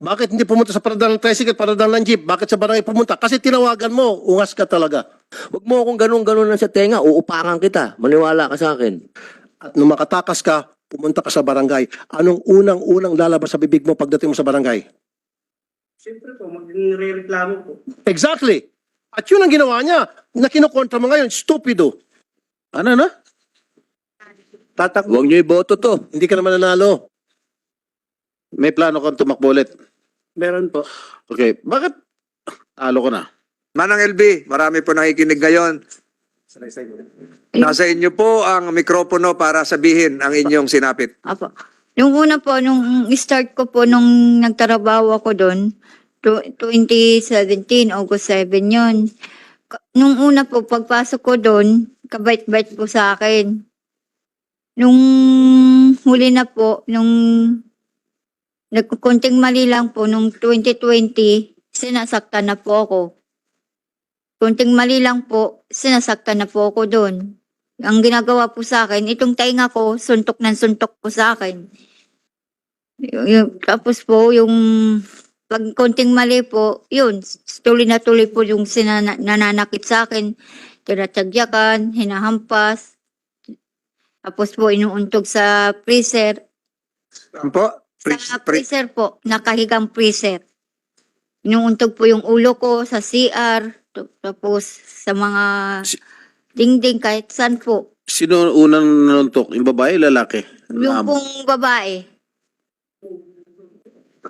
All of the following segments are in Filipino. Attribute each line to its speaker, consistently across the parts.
Speaker 1: Bakit hindi pumunta sa paradal ng tricycle, paradal ng jeep? Bakit sa barangay pumunta? Kasi tinawagan mo, ungas ka talaga.
Speaker 2: Huwag mo akong ganun-ganun lang sa tenga, uupakan kita. Maniwala ka sa akin.
Speaker 1: At nung makatakas ka, pumunta ka sa barangay. Anong unang-unang lalabas sa bibig mo pagdating mo sa barangay?
Speaker 3: Siyempre po, magre-reklamo po.
Speaker 1: Exactly. At yun ang ginawa niya. Na kinukontra mo ngayon, stupido. Ano na? Tatak,
Speaker 2: Huwag niyo iboto to.
Speaker 1: hindi ka naman nanalo.
Speaker 4: May plano kang tumakbo ulit.
Speaker 3: Meron po.
Speaker 4: Okay, bakit talo ko na?
Speaker 5: Manang LB, marami po nakikinig ngayon. Nasa inyo po ang mikropono para sabihin ang inyong sinapit.
Speaker 6: Apo. Nung una po, nung start ko po, nung nagtrabaho ako doon, tw- 2017, August 7 yun. Nung una po, pagpasok ko doon, kabait-bait po sa akin. Nung huli na po, nung nagkukunting mali lang po, nung 2020, sinasaktan na po ako. Kunting mali lang po, sinasaktan na po ako doon ang ginagawa po sa akin, itong tainga ko, suntok ng suntok po sa akin. Yung, tapos po, yung pag konting mali po, yun, tuloy na tuloy po yung sinana, nananakit sa akin. Tinatagyakan, hinahampas. Tapos po, inuuntog sa freezer.
Speaker 5: Ano? Pre-
Speaker 6: Sa
Speaker 5: pre-
Speaker 6: freezer po, nakahigang freezer. Inuuntog po yung ulo ko sa CR. Tapos sa mga
Speaker 4: Si-
Speaker 6: dingding kahit saan po.
Speaker 4: Sino unang nanuntok? Yung babae, lalaki?
Speaker 6: Yung
Speaker 4: Amo.
Speaker 6: pong babae.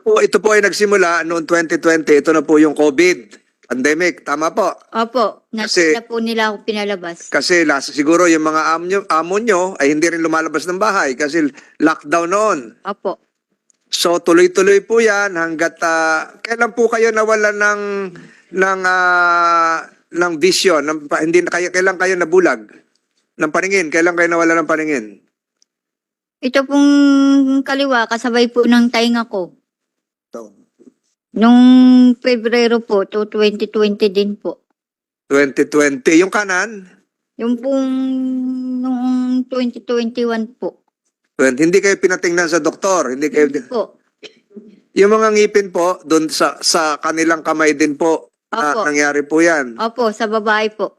Speaker 5: po, ito po ay nagsimula noong 2020. Ito na po yung COVID pandemic. Tama po.
Speaker 6: Opo,
Speaker 5: Kasi-
Speaker 6: na po nila ako pinalabas.
Speaker 5: Kasi last, siguro yung mga amo nyo, amo nyo ay hindi rin lumalabas ng bahay kasi lockdown noon.
Speaker 6: Opo.
Speaker 5: So tuloy-tuloy po 'yan hangga't ah, kailan po kayo nawalan ng ng ah, ng vision, ng, hindi na kayo kailan kayo nabulag ng paningin, kailan kayo nawalan ng paningin?
Speaker 6: Ito pong kaliwa, kasabay po ng tainga ko. Nung Pebrero po, to 2020 din po.
Speaker 5: 2020. Yung kanan,
Speaker 6: Yung pong noong 2021 po.
Speaker 5: 20, hindi kayo pinatingnan sa doktor, hindi kayo
Speaker 6: Po.
Speaker 5: Yung mga ngipin po doon sa sa kanilang kamay din po na
Speaker 6: Opo.
Speaker 5: nangyari po 'yan.
Speaker 6: Opo, sa babae po.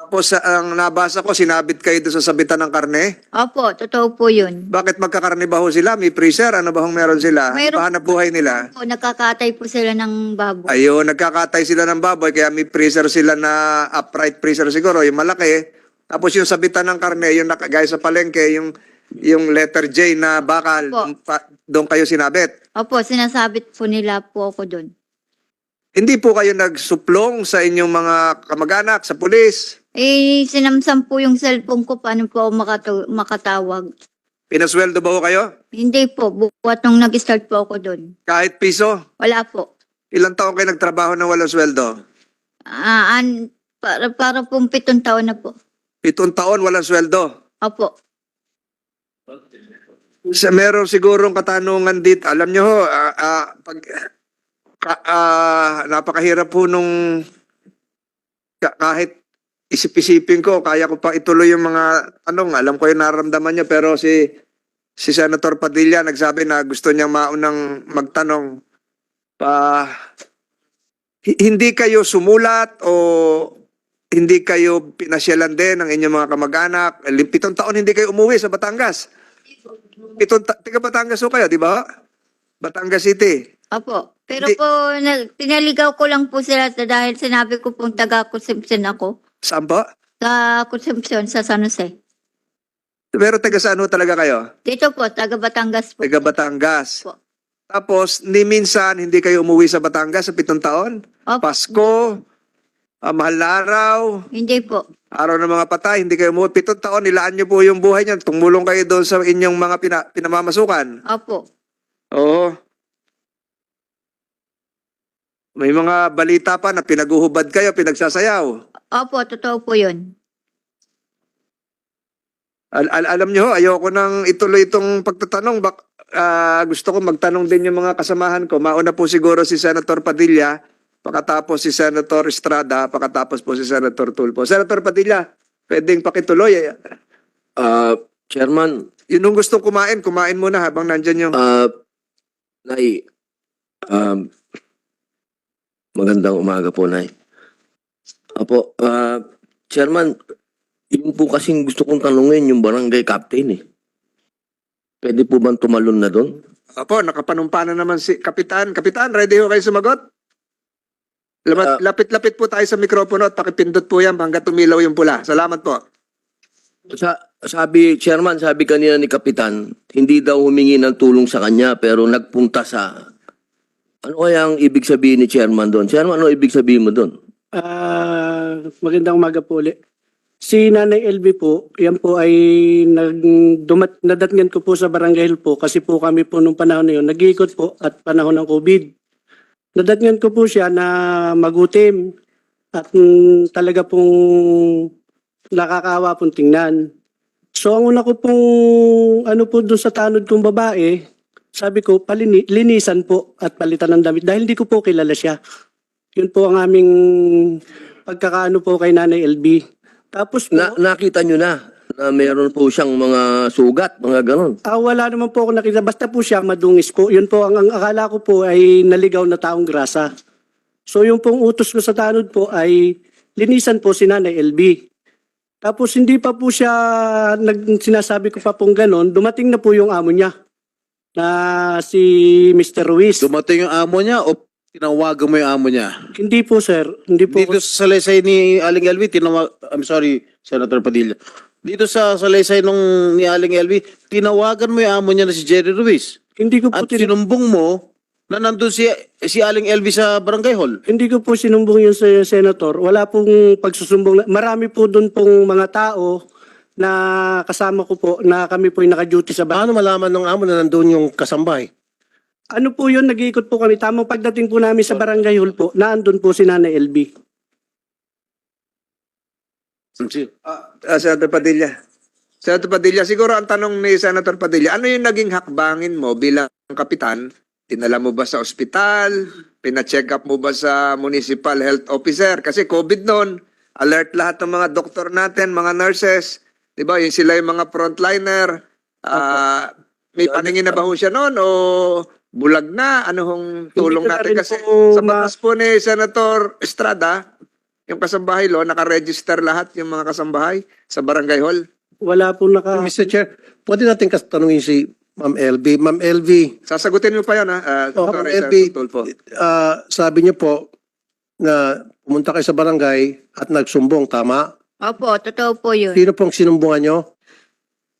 Speaker 5: Tapos sa ang nabasa ko sinabit kayo doon sa sabitan ng karne.
Speaker 6: Opo, totoo po yun.
Speaker 5: Bakit magkakarne ba ho sila? May freezer? Ano ba hong meron sila?
Speaker 6: Mayroon-
Speaker 5: Pahanap buhay nila?
Speaker 6: Po, nakakatay po sila ng baboy.
Speaker 5: Ayun, nagkakatay sila ng baboy kaya may freezer sila na upright freezer siguro, yung malaki. Tapos yung sabitan ng karne, yung nakagaya sa palengke, yung yung letter J na bakal,
Speaker 6: Opo.
Speaker 5: pa- doon kayo sinabit.
Speaker 6: Opo, sinasabit po nila po ako doon.
Speaker 5: Hindi po kayo nagsuplong sa inyong mga kamag-anak, sa pulis.
Speaker 6: Eh, sinamsam po yung cellphone ko, paano po ako makatawag.
Speaker 5: Pinasweldo ba ho kayo?
Speaker 6: Hindi po, buwat nung nag-start po ako doon.
Speaker 5: Kahit piso?
Speaker 6: Wala po.
Speaker 5: Ilang taon kayo nagtrabaho ng walang sweldo?
Speaker 6: Ah, an, para, para pong pitong taon na po.
Speaker 5: Pitong taon walang sweldo.
Speaker 6: Opo.
Speaker 5: Sa meron sigurong katanungan dito. Alam nyo ho, ah, ah, pag, ka, ah, napakahirap po nung ka- kahit isip-isipin ko, kaya ko pa ituloy yung mga tanong. Alam ko yung nararamdaman nyo, pero si si Senator Padilla nagsabi na gusto niyang maunang magtanong pa hi- hindi kayo sumulat o hindi kayo pinasyalan din ng inyong mga kamag-anak. Pitong taon hindi kayo umuwi sa Batangas. Pitong ta- taga Batangas ho kayo, di ba? Batangas City.
Speaker 6: Opo. Pero
Speaker 5: Hindi-
Speaker 6: po, na, pinaligaw ko lang po sila sa dahil sinabi ko pong taga-consumption ako.
Speaker 5: Saan po?
Speaker 6: Sa consumption sa San Jose.
Speaker 5: Pero taga saan ho talaga kayo?
Speaker 6: Dito po, taga Batangas po.
Speaker 5: Taga Batangas.
Speaker 6: Po.
Speaker 5: Tapos, ni minsan hindi kayo umuwi sa Batangas sa pitong taon?
Speaker 6: Opo.
Speaker 5: Pasko, ah, mahal na araw,
Speaker 6: Hindi po.
Speaker 5: Araw ng mga patay, hindi kayo umuwi. Pitong taon, nilaan niyo po yung buhay niyo. Tumulong kayo doon sa inyong mga pina- pinamamasukan.
Speaker 6: Opo.
Speaker 5: Oo. May mga balita pa na pinaguhubad kayo, pinagsasayaw.
Speaker 6: Opo, totoo po yun.
Speaker 5: Al- al- alam nyo, ho, ayoko nang ituloy itong pagtatanong. Bak ah, gusto ko magtanong din yung mga kasamahan ko. Mauna po siguro si Senator Padilla, pakatapos si Senator Estrada, pakatapos po si Senator Tulfo. Senator Padilla, pwedeng pakituloy.
Speaker 2: Ah, Chairman,
Speaker 5: Yun yung gustong kumain, kumain muna habang nandyan yung...
Speaker 2: ah, Nay, Um, magandang umaga po, Nay. Apo, ah, Chairman, yun po kasing gusto kong tanungin yung barangay captain eh. Pwede po bang tumalon na doon?
Speaker 5: Apo, nakapanumpa na naman si Kapitan. Kapitan, ready ho kayo sumagot? Lamat-
Speaker 2: Ah.
Speaker 5: Lapit-lapit po tayo sa mikropono at pakipindot po yan hanggang tumilaw yung pula. Salamat po.
Speaker 2: Sa, sabi, Chairman, sabi kanina ni Kapitan, hindi daw humingi ng tulong sa kanya pero nagpunta sa... Ano kaya ang ibig sabihin ni Chairman doon? Chairman, ano ibig sabihin mo doon?
Speaker 3: Ah, magandang umaga po ulit. Si Nanay LB po, yan po ay nag, dumat, nadatngan ko po sa Barangay Hill po kasi po kami po nung panahon na yun, nag-iikot po at panahon ng COVID. Nadatngan ko po siya na magutim at mm, talaga pong nakakaawa pong tingnan. So ang una ko pong ano po doon sa tanod kong babae, sabi ko palini, linisan po at palitan ng damit dahil hindi ko po kilala siya. Yun po ang aming pagkakaano po kay Nanay LB. Tapos po,
Speaker 2: Na, nakita nyo na na meron po siyang mga sugat, mga ganon.
Speaker 3: ah, wala naman po ako nakita. Basta po siya madungis po. Yun po, ang, ang akala ko po ay naligaw na taong grasa. So yung pong utos ko sa tanod po ay linisan po si Nanay LB. Tapos hindi pa po siya, nag, sinasabi ko pa pong ganon, dumating na po yung amo niya na si Mr. Ruiz.
Speaker 4: Dumating yung amo niya o tinawagan mo yung amo niya?
Speaker 3: hindi po sir, hindi po.
Speaker 4: Dito sa salaysay ni Aling Elvi, tinawag, I'm sorry, Senator Padilla. Dito sa salaysay nung ni Aling Elvi, tinawagan mo yung amo niya na si Jerry Ruiz.
Speaker 3: hindi ko po
Speaker 4: At
Speaker 3: tin-
Speaker 4: sinumbong mo na nandun si, si Aling Elvi sa barangay hall.
Speaker 3: Hindi ko po sinumbong yun sa senator. Wala pong pagsusumbong. Marami po doon pong mga tao na kasama ko po na kami po yung naka-duty sa bahay.
Speaker 1: Paano malaman ng amo na nandun yung kasambahay?
Speaker 3: Ano po yun? Nag-iikot po kami. Tamang pagdating po namin sa barangay hall po, naandun po si Nanay LB.
Speaker 5: Ah, Senator Padilla. Senator Padilla, siguro ang tanong ni Senator Padilla, ano yung naging hakbangin mo bilang kapitan? Tinala mo ba sa ospital? Pina-check up mo ba sa municipal health officer? Kasi COVID noon, alert lahat ng mga doktor natin, mga nurses. Di ba? Yung sila yung mga frontliner. Ah, may paningin na ba ho siya noon o bulag na? Ano hong tulong natin? Kasi sa batas po ni Senator Estrada, yung kasambahay lo, nakaregister lahat yung mga kasambahay sa barangay hall.
Speaker 3: Wala po naka...
Speaker 1: Mr. Chair, pwede natin kas- tanungin si Ma'am LV. Ma'am LV,
Speaker 5: Sasagutin mo pa yun, ha? Ah,
Speaker 1: Oh, Ma'am LB.
Speaker 5: Tulfo.
Speaker 1: ah, sabi niyo po na pumunta kayo sa barangay at nagsumbong, tama?
Speaker 6: Opo, totoo po yun.
Speaker 1: Sino pong sinumbungan niyo?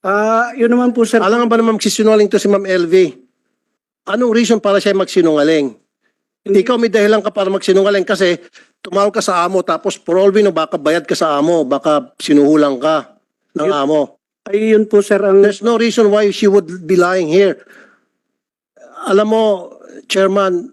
Speaker 3: Ah, yun naman po sir.
Speaker 1: Alam nga ba naman magsisinungaling to si Ma'am LV? Anong reason para siya magsinungaling? Ikaw may dahilan ka para magsinungaling kasi tumawag ka sa amo tapos for all we know, baka bayad ka sa amo, baka sinuhulang ka ng
Speaker 3: Yun-
Speaker 1: amo.
Speaker 3: Ay, yun po sir ang...
Speaker 1: There's no reason why she would be lying here. Alam mo, Chairman,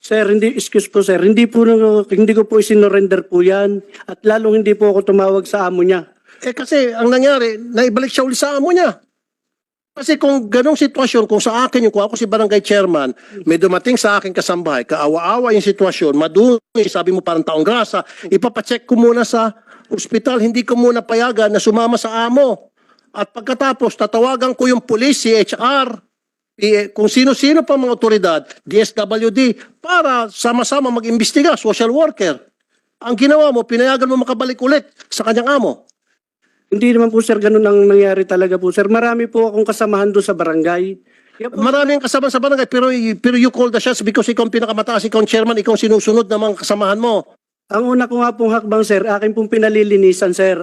Speaker 3: Sir, hindi, excuse po sir, hindi po, hindi ko po isinorender po yan. At lalong hindi po ako tumawag sa amo niya.
Speaker 1: Eh kasi ang nangyari, naibalik siya uli sa amo niya. Kasi kung ganong sitwasyon, kung sa akin yung kung ako si barangay chairman, may dumating sa akin kasambahay, kaawa-awa yung sitwasyon, madumi, sabi mo parang taong grasa, ipapacheck ko muna sa ospital, hindi ko muna payagan na sumama sa amo. At pagkatapos, tatawagan ko yung police, CHR, PA, kung sino-sino pa mga otoridad, DSWD, para sama-sama mag-imbestiga, social worker. Ang ginawa mo, pinayagan mo makabalik ulit sa kanyang amo.
Speaker 3: Hindi naman po sir ganun ang nangyari talaga po sir. Marami po akong kasamahan doon sa barangay. Kaya po,
Speaker 1: Maraming kasama sa barangay, pero, pero you call the shots because ikaw ang pinakamataas, ikaw ang chairman, ikaw ang sinusunod ng mga kasamahan mo.
Speaker 3: ang una ko nga pong hakbang sir, akin pong pinalilinisan sir.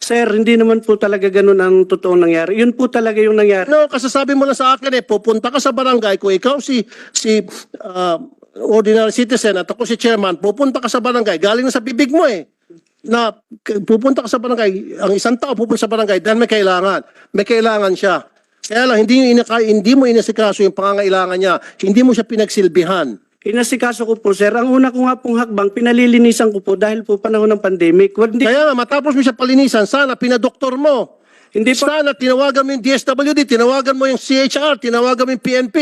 Speaker 3: Sir, hindi naman po talaga ganun ang totoong nangyari. Yun po talaga yung nangyari.
Speaker 1: No, kasasabi mo lang sa akin eh, pupunta ka sa barangay kung ikaw si si ah, ordinary citizen at ako si chairman, pupunta ka sa barangay, galing na sa bibig mo eh. Na pupunta ka sa barangay, ang isang tao pupunta sa barangay dahil may kailangan. May kailangan siya. Kaya lang, hindi, inaka, hindi mo inasikaso yung pangangailangan niya. Hindi mo siya pinagsilbihan.
Speaker 3: Inasikaso ko po, sir. Ang una ko nga pong hakbang, pinalilinisan ko po dahil po panahon ng pandemic. Hindi,
Speaker 1: Kaya nga, matapos mo siya palinisan, sana pinadoktor mo.
Speaker 3: hindi po,
Speaker 1: Sana tinawagan mo yung DSWD, tinawagan mo yung CHR, tinawagan mo yung PNP.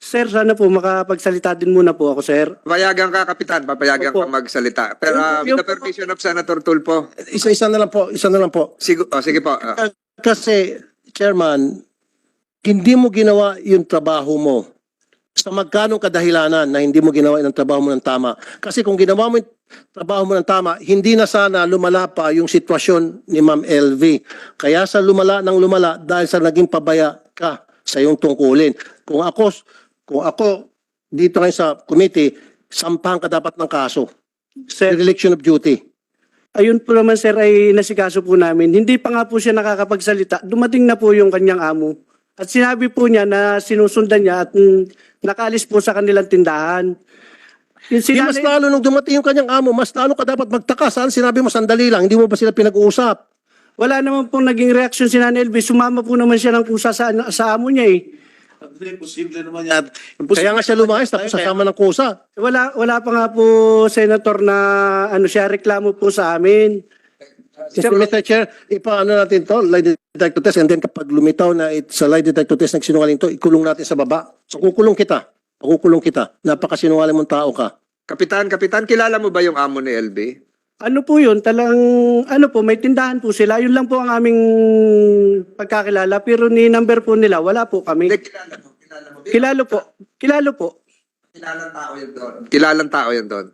Speaker 3: sir, sana po makapagsalita din muna po ako, sir.
Speaker 5: Papayagan ka, Kapitan. Papayagan
Speaker 3: Opo.
Speaker 5: ka magsalita. Pero uh, with the permission of Senator Tulfo.
Speaker 1: Isa-isa na lang po, isa na lang po.
Speaker 5: Sige, oh, sige po. ah.
Speaker 1: Kasi, Chairman, hindi mo ginawa yung trabaho mo. Sa magkanong kadahilanan na hindi mo ginawa yung trabaho mo ng tama. Kasi kung ginawa mo yung trabaho mo ng tama, hindi na sana lumala pa yung sitwasyon ni Ma'am LV. Kaya sa lumala ng lumala dahil sa naging pabaya ka sa iyong tungkulin. Kung ako, kung ako dito ngayon sa committee, sampahan ka dapat ng kaso.
Speaker 3: Sir,
Speaker 1: Dereliction of duty.
Speaker 3: ayun po naman, sir, ay nasikaso po namin. Hindi pa nga po siya nakakapagsalita. Dumating na po yung kanyang amo. At sinabi po niya na sinusundan niya at nakaalis po sa kanilang tindahan. Yung
Speaker 1: Di mas lalo nung dumating yung kanyang amo, mas lalo ka dapat magtaka. Saan sinabi mo sandali lang, hindi mo ba sila pinag-uusap?
Speaker 3: Wala naman pong naging reaksyon si Nanay Elvis. Sumama po naman siya ng kusa sa, sa amo niya eh.
Speaker 4: Imposible naman yan.
Speaker 1: Kaya nga siya lumayas, tapos sasama ng kusa.
Speaker 3: Wala, wala pa nga po, Senator, na ano siya, reklamo po sa amin.
Speaker 1: Mr. Mr. Chair, ipaano natin to, lie detector test, and then kapag lumitaw na it, sa lie detector test nagsinungaling to, ikulong natin sa baba. So kukulong kita. Kukulong kita. Napakasinungaling mong tao ka.
Speaker 5: Kapitan, Kapitan, kilala mo ba yung amo ni LB?
Speaker 3: Ano po yun? Talang, ano po, may tindahan po sila. Yun lang po ang aming pagkakilala. Pero ni number po nila, wala po kami.
Speaker 5: Hindi, kilala mo. Kilala mo.
Speaker 3: Kilalo po. Kilalo po.
Speaker 5: Kilalang tao yun doon. Kilalang tao yun doon.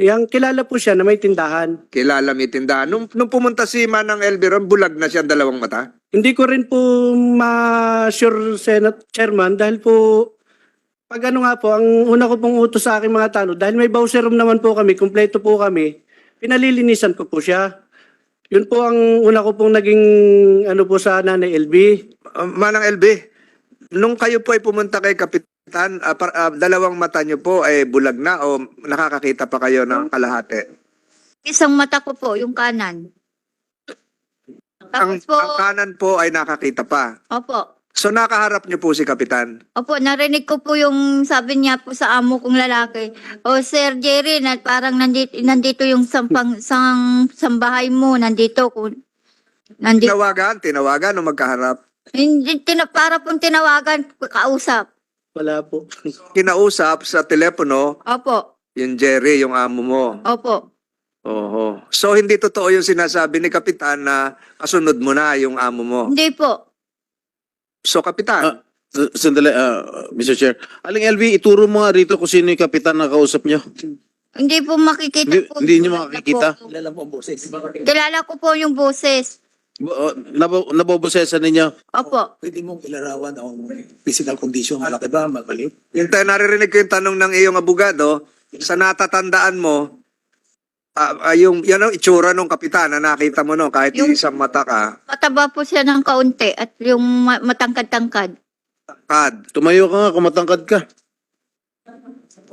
Speaker 3: Yang kilala po siya na may tindahan.
Speaker 5: Kilala may tindahan. Nung, nung pumunta si Manang LB ron, bulag na siya ang dalawang mata.
Speaker 3: Hindi ko rin po ma-sure, Senate Chairman, dahil po, pag ano nga po, ang una ko pong utos sa aking mga tanong, dahil may bowser room naman po kami, kumpleto po kami, pinalilinisan ko po siya. Yun po ang una ko pong naging ano po sa Nanay LB.
Speaker 5: Uh, Manang LB, nung kayo po ay pumunta kay Kapitan, ah, par- ah, dalawang mata niyo po ay bulag na o nakakakita pa kayo ng kalahati?
Speaker 6: Isang mata ko po, yung kanan.
Speaker 5: Ang,
Speaker 6: po,
Speaker 5: ang kanan po ay nakakita pa.
Speaker 6: opo.
Speaker 5: So nakaharap niyo po si Kapitan.
Speaker 6: Opo, narinig ko po yung sabi niya po sa amo kong lalaki. O Sir Jerry, na parang nandito, nandito yung sampang, sang, sambahay mo, nandito. Kung, nandito.
Speaker 5: Tinawagan, tinawagan o magkaharap.
Speaker 6: Hindi, tina, para pong tinawagan, kausap.
Speaker 3: Wala po.
Speaker 5: Kinausap sa telepono
Speaker 6: Opo,
Speaker 5: yung Jerry, yung amo mo.
Speaker 6: opo.
Speaker 5: Oho. So hindi totoo yung sinasabi ni Kapitan na kasunod mo na yung amo mo.
Speaker 6: Hindi po.
Speaker 5: So Kapitan,
Speaker 4: Ah, S- Sandali, ah, Mr. Chair. Aling LV, ituro mo nga rito kung sino yung kapitan na kausap nyo.
Speaker 6: Hindi po makikita
Speaker 4: Hindi-
Speaker 6: po.
Speaker 4: hindi niyo
Speaker 6: Kilala
Speaker 4: makikita?
Speaker 6: po ako. Kilala ko po yung boses.
Speaker 4: Oh, nabo, nabobosesan ninyo.
Speaker 6: Opo.
Speaker 7: pwede mong ilarawan ang physical condition, malaki ba, maliit?
Speaker 5: Yung tayo naririnig ko yung tanong ng iyong abogado, sa natatandaan mo, ah, ah, yung yan ang itsura ng kapitan na nakita mo no, kahit
Speaker 6: Yung-
Speaker 5: isang mata ka,
Speaker 6: Mataba po siya ng kaunti at yung ma- matangkad-tangkad.
Speaker 5: kad.
Speaker 4: Tumayo ka nga kung matangkad ka.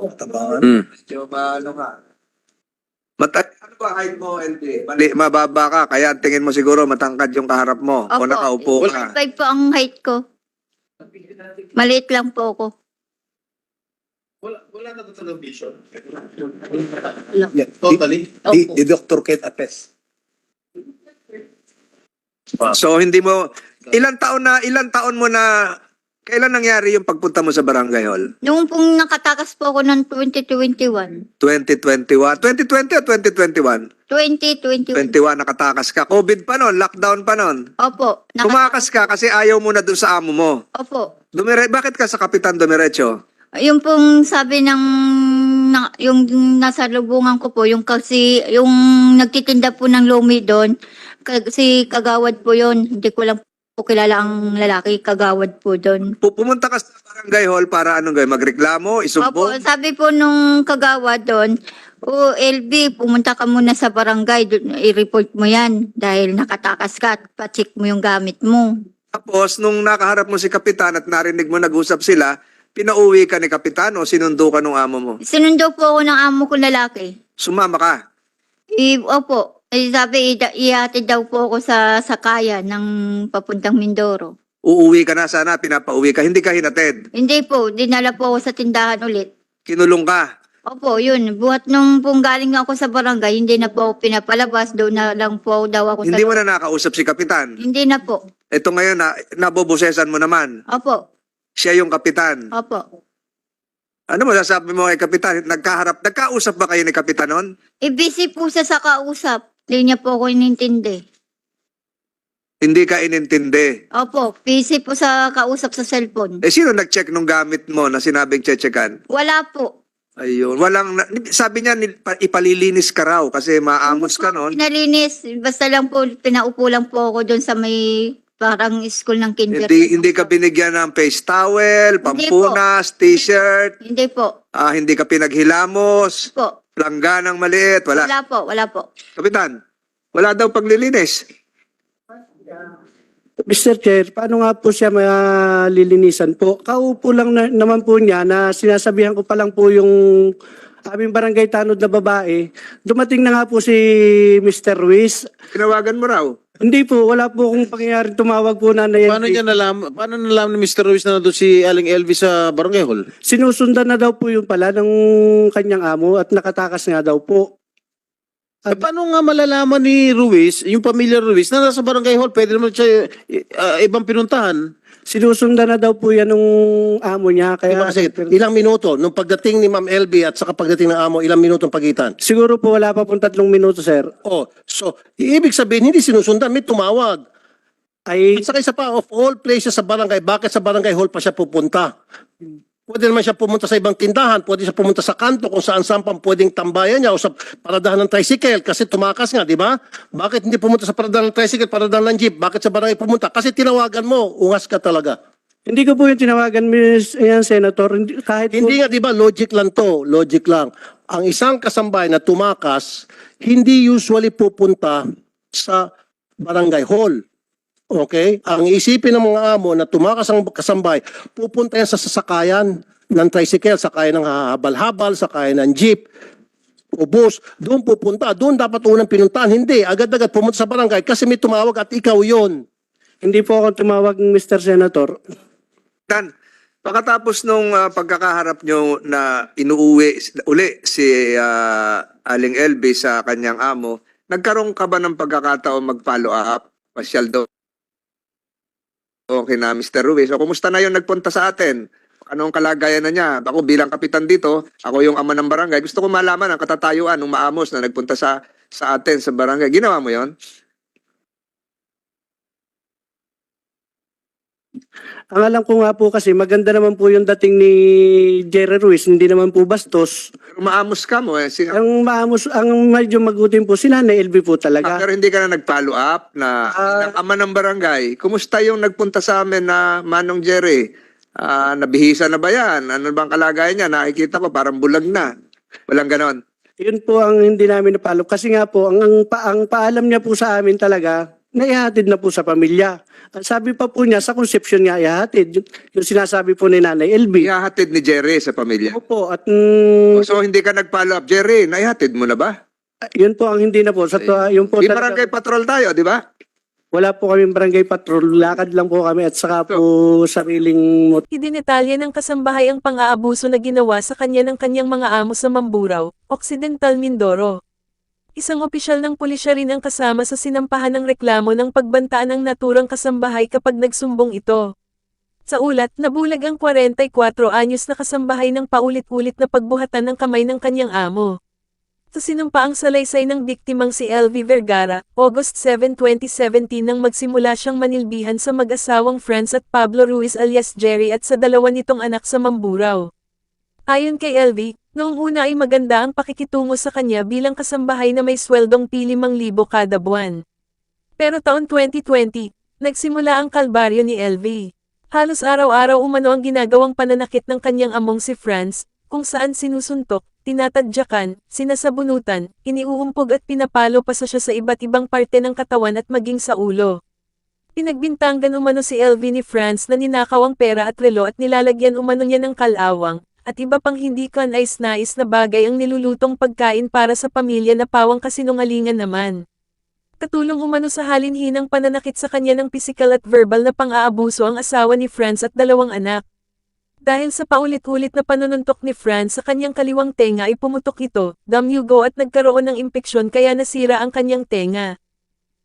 Speaker 7: Tabangan.
Speaker 4: Hmm.
Speaker 5: Medyo ano ka. Mata ano ba height mo, LJ? Mali, mababa ka, kaya tingin mo siguro matangkad yung kaharap mo o
Speaker 6: Opo.
Speaker 5: nakaupo ka.
Speaker 6: 5 po ang height ko. Maliit lang po ako.
Speaker 4: Wala, wala na total vision.
Speaker 7: Yeah,
Speaker 4: Totally.
Speaker 7: Di,
Speaker 6: Opo.
Speaker 7: di Dr. Kate Apes.
Speaker 5: So hindi mo ilang taon na ilang taon mo na kailan nangyari yung pagpunta mo sa Barangay Hall?
Speaker 6: Noong pong nakatakas po ako ng 2021.
Speaker 5: 2021, 2020 o 2021?
Speaker 6: 2021.
Speaker 5: 21 nakatakas ka. COVID pa noon, lockdown pa noon.
Speaker 6: Opo. Naka-
Speaker 5: Tumakas ka kasi ayaw mo na dun sa amo mo.
Speaker 6: Opo.
Speaker 5: Dumire bakit ka sa Kapitan Dumiretso?
Speaker 6: Yung pong sabi ng na, yung nasa lubungan ko po, yung kasi yung nagtitinda po ng lumi doon, kasi kagawad po yon Hindi ko lang po kilala ang lalaki, kagawad po doon.
Speaker 5: Pu- Pumunta ka sa Barangay Hall para anong gawin? Magreklamo?
Speaker 6: Opo,
Speaker 5: Isumbong?
Speaker 6: sabi po nung kagawad doon, o LB, pumunta ka muna sa barangay, dun, i-report mo yan dahil nakatakas ka at pa-check mo yung gamit mo.
Speaker 5: Tapos, nung nakaharap mo si Kapitan at narinig mo nag-usap sila, pinauwi ka ni Kapitan o sinundo ka ng amo mo?
Speaker 6: Sinundo po ako ng amo ko lalaki.
Speaker 5: Sumama ka.
Speaker 6: I, opo, eh, sabi, ida- ihatid daw po ako sa sakaya ng papuntang Mindoro.
Speaker 5: Uuwi ka na sana, pinapauwi ka. Hindi ka hinatid.
Speaker 6: Hindi po, dinala po ako sa tindahan ulit.
Speaker 5: Kinulong ka.
Speaker 6: Opo, yun. Buhat nung pong galing ako sa barangay, hindi na po ako pinapalabas. Doon na lang po daw ako
Speaker 5: Hindi
Speaker 6: sa...
Speaker 5: mo na nakausap si Kapitan.
Speaker 6: Hindi na po.
Speaker 5: Ito ngayon, na, nabobosesan mo naman.
Speaker 6: Opo,
Speaker 5: Siya yung Kapitan.
Speaker 6: opo.
Speaker 5: Ano mo sasabi mo kay Kapitan? Nagkaharap, nagkausap ba kayo ni Kapitan noon?
Speaker 6: E busy po siya sa kausap. Hindi niya po ako inintindi.
Speaker 5: Hindi ka inintindi.
Speaker 6: Opo, busy po sa kausap sa cellphone.
Speaker 5: Eh, sino nag-check nung gamit mo na sinabing chechekan?
Speaker 6: Wala po.
Speaker 5: Ayun. Walang, sabi niya, ipalilinis ka raw kasi maamos ka noon.
Speaker 6: Pinalinis, basta lang po, pinaupo lang po ako doon sa may parang school ng kinder.
Speaker 5: Hindi, hindi ka binigyan ng face towel, pampunas, t-shirt,
Speaker 6: Hindi po.
Speaker 5: ah, hindi ka pinaghilamos,
Speaker 6: Po.
Speaker 5: Langganang maliit, wala.
Speaker 6: Wala po, wala po.
Speaker 5: Kapitan, wala daw paglilinis.
Speaker 3: Mr. Chair, paano nga po siya malilinisan po? Kaupo lang na, naman po niya na sinasabihan ko pa lang po yung aming barangay tanod na babae. Dumating na nga po si Mr. Ruiz.
Speaker 5: Tinawagan mo raw.
Speaker 3: Hindi po, wala po akong pangyayaring tumawag po na na
Speaker 4: Paano niya nalaman, paano nalaman ni Mr. Ruiz na nandun si Aling Elvi sa Barangay Hall?
Speaker 3: Sinusundan na daw po yung pala ng kanyang amo at nakatakas nga daw po.
Speaker 4: Eh, paano nga malalaman ni Ruiz, yung pamilya Ruiz, na nasa Barangay Hall, pwede naman siya ah, ibang pinuntahan?
Speaker 3: Sinusundan na daw po yan ng amo niya.
Speaker 1: Kaya,
Speaker 3: Kaya,
Speaker 1: kasi, ilang minuto, nung pagdating ni Ma'am LB at saka pagdating ng amo, ilang minuto ang pagitan?
Speaker 3: siguro po wala pa pong tatlong minuto, sir.
Speaker 1: Oh, so, ibig sabihin, hindi sinusundan, may tumawag.
Speaker 3: Ay,
Speaker 1: At saka isa pa, of all places sa barangay, bakit sa barangay hall pa siya pupunta? Pwede naman siya pumunta sa ibang tindahan, pwede siya pumunta sa kanto kung saan saan pang pwedeng tambayan niya o sa paradahan ng tricycle kasi tumakas nga, di ba? Bakit hindi pumunta sa paradahan ng tricycle, paradahan ng jeep? Bakit sa barangay pumunta? Kasi tinawagan mo, ungas ka talaga.
Speaker 3: hindi ko po yung tinawagan, Miss yan, Senator. Hindi, kahit po,
Speaker 1: Hindi nga, di ba, logic lang to, logic lang. Ang isang kasambay na tumakas, hindi usually pupunta sa barangay hall. Okay? Ang isipin ng mga amo na tumakas ang kasambay, pupunta yan sa sasakayan ng tricycle, sakayan ng habal-habal, sakayan ng jeep, o bus, doon pupunta. Doon dapat unang pinuntahan. Hindi, agad-agad pumunta sa barangay kasi may tumawag at ikaw yon.
Speaker 3: hindi po ako tumawag, Mr. Senator.
Speaker 5: Dan, pagkatapos nung ah, pagkakaharap nyo na inuuwi uli si ah, Aling LB sa kanyang amo, nagkaroon ka ba ng pagkakataon mag-follow up? Pasyal daw. Okay na, Mr. Ruiz. So, kumusta na yung nagpunta sa atin? Anong kalagayan na niya? Ako bilang kapitan dito, ako yung ama ng barangay. Gusto ko malaman ang katatayuan ng maamos na nagpunta sa sa atin sa barangay. Ginawa mo yon?
Speaker 3: Ang alam ko nga po kasi maganda naman po yung dating ni Jerry Ruiz, hindi naman po bastos.
Speaker 5: Umaamos ka mo eh. Si,
Speaker 3: Ang maamos, ang medyo magutin po si Nanay LB po
Speaker 5: Ah,
Speaker 3: talaga.
Speaker 5: pero hindi ka na nag-follow up na
Speaker 3: Ah.
Speaker 5: ama ng barangay. Kumusta yung nagpunta sa amin na Manong Jerry? Ah, nabihisa na ba yan? Ano bang kalagayan niya? Nakikita ko parang bulag na. Walang ganon.
Speaker 3: Yun po ang hindi namin napalo. Kasi nga po, ang, ang, pa, ang paalam niya po sa amin talaga, naihatid na po sa pamilya. Sabi pa po niya, sa conception nga ihatid. Yung, yung sinasabi po ni Nanay LB.
Speaker 5: Ihahatid ni Jerry sa pamilya.
Speaker 3: Opo, at mm,
Speaker 5: So hindi ka nag-follow up. Jerry, naihatid mo na ba?
Speaker 3: yun po ang hindi na po. Sa, to, yung po
Speaker 5: Di
Speaker 3: talaga-
Speaker 5: barangay patrol tayo, di ba?
Speaker 3: wala po kaming barangay patrol. Lakad lang po kami at saka po sariling mot-
Speaker 8: Idinetalye ng kasambahay ang pang-aabuso na ginawa sa kanya ng kanyang mga amo sa Mamburao, Occidental Mindoro. Isang opisyal ng pulisya rin ang kasama sa sinampahan ng reklamo ng pagbantaan ng naturang kasambahay kapag nagsumbong ito. Sa ulat, nabulag ang 44 anyos na kasambahay ng paulit-ulit na pagbuhatan ng kamay ng kanyang amo. Sa sinumpa ang salaysay ng biktimang si LV Vergara, August 7, 2017 nang magsimula siyang manilbihan sa mag-asawang Franz at Pablo Ruiz alias Jerry at sa dalawa nitong anak sa Mamburao. Ayon kay LV, noong una ay maganda ang pakikitungo sa kanya bilang kasambahay na may sweldong pili 5,000 kada buwan. Pero taon 2020, nagsimula ang kalbaryo ni LV. Halos araw-araw umano ang ginagawang pananakit ng kanyang among si Franz, kung saan sinusuntok, tinatadyakan, sinasabunutan, iniuumpog at pinapalo pa sa siya sa iba't ibang parte ng katawan at maging sa ulo. Pinagbintangan umano si LV ni Franz na ninakaw ang pera at relo at nilalagyan umano niya ng kalawang, at iba pang hindi kanais-nais na bagay ang nilulutong pagkain para sa pamilya na pawang kasinungalingan naman. Katulong umano sa halinhinang pananakit sa kanya ng pisikal at verbal na pang-aabuso ang asawa ni Franz at dalawang anak. Dahil sa paulit-ulit na panununtok ni Franz sa kanyang kaliwang tenga ay pumutok ito, damyugo at nagkaroon ng impeksyon kaya nasira ang kanyang tenga.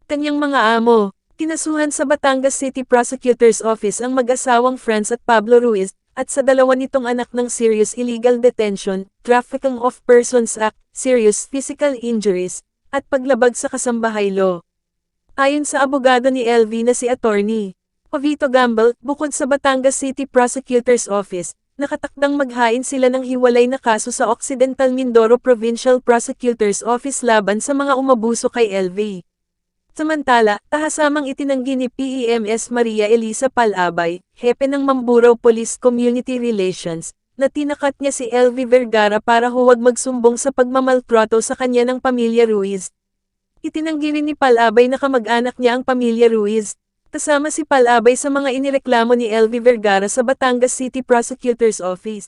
Speaker 8: Kanyang mga amo, kinasuhan sa Batangas City Prosecutor's Office ang mag-asawang Franz at Pablo Ruiz, at sa dalawa nitong anak ng Serious Illegal Detention, Trafficking of Persons Act, Serious Physical Injuries, at paglabag sa kasambahay law. Ayon sa abogado ni LV na si Attorney Ovito Gamble, bukod sa Batangas City Prosecutor's Office, nakatakdang maghain sila ng hiwalay na kaso sa Occidental Mindoro Provincial Prosecutor's Office laban sa mga umabuso kay LV. Samantala, tahasamang itinanggi ni PEMS Maria Elisa Palabay, hepe ng Mamburao Police Community Relations, na tinakat niya si LV Vergara para huwag magsumbong sa pagmamaltrato sa kanya ng pamilya Ruiz. Itinanggi rin ni Palabay na kamag-anak niya ang pamilya Ruiz, kasama si Palabay sa mga inireklamo ni LV Vergara sa Batangas City Prosecutor's Office.